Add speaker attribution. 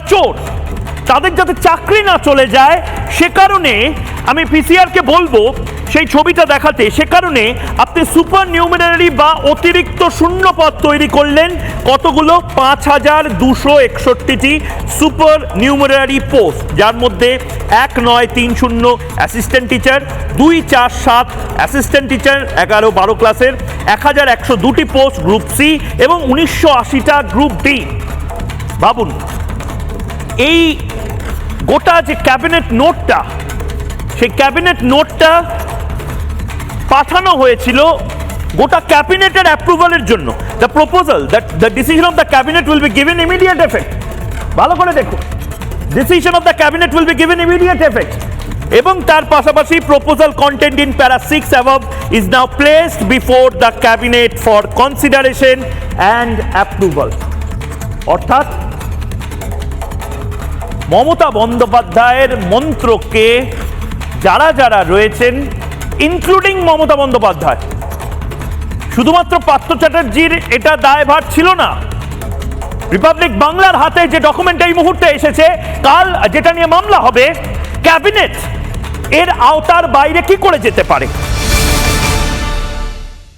Speaker 1: যারা চোর, তাদের যাতে চাকরি না চলে যায়, সে কারণে আমি পিসিআরকে বলব, সেই ছবিটা দেখাতে, সে কারণে আপনি সুপার নিউমিনারি বা অতিরিক্ত শূন্য পদ তৈরি করলেন কতগুলো? পাঁচ হাজার দুশো একষট্টিটি সুপার নিউমিনারি পোস্ট যার মধ্যে এক নয় তিন শূন্য অ্যাসিস্ট্যান্ট টিচার দুই চার সাত অ্যাসিস্ট্যান্ট টিচার এগারো বারো ক্লাসের এক হাজার একশো দুটি পোস্ট গ্রুপ সি এবং উনিশশো আশিটা গ্রুপ ডি ভাবুন এই গোটা যে ক্যাবিনেট নোটটা, সেই ক্যাবিনেট নোটটা পাঠানো হয়েছিল গোটা ক্যাবিনেটের অ্যাপ্রুভালের জন্য। The proposal that the decision of the cabinet will be given immediate effect ভালো করে দেখুন decision of the cabinet will be given immediate effect এবং তার পাশাপাশি proposal content in para six above is now placed before the cabinet for consideration and approval অর্থাৎ মমতা বন্দ্যোপাধ্যায়ের মন্ত্রকে যারা যারা রয়েছেন ইনক্লুডিং মমতা বন্দ্যোপাধ্যায়, শুধুমাত্র পার্থ চ্যাটার্জির এটা দায়ভার ছিল না। রিপাবলিক বাংলার হাতে যে ডকুমেন্ট এই মুহূর্তে এসেছে, কাল যেটা নিয়ে মামলা হবে ক্যাবিনেট এর আওতার বাইরে কি করে যেতে পারে?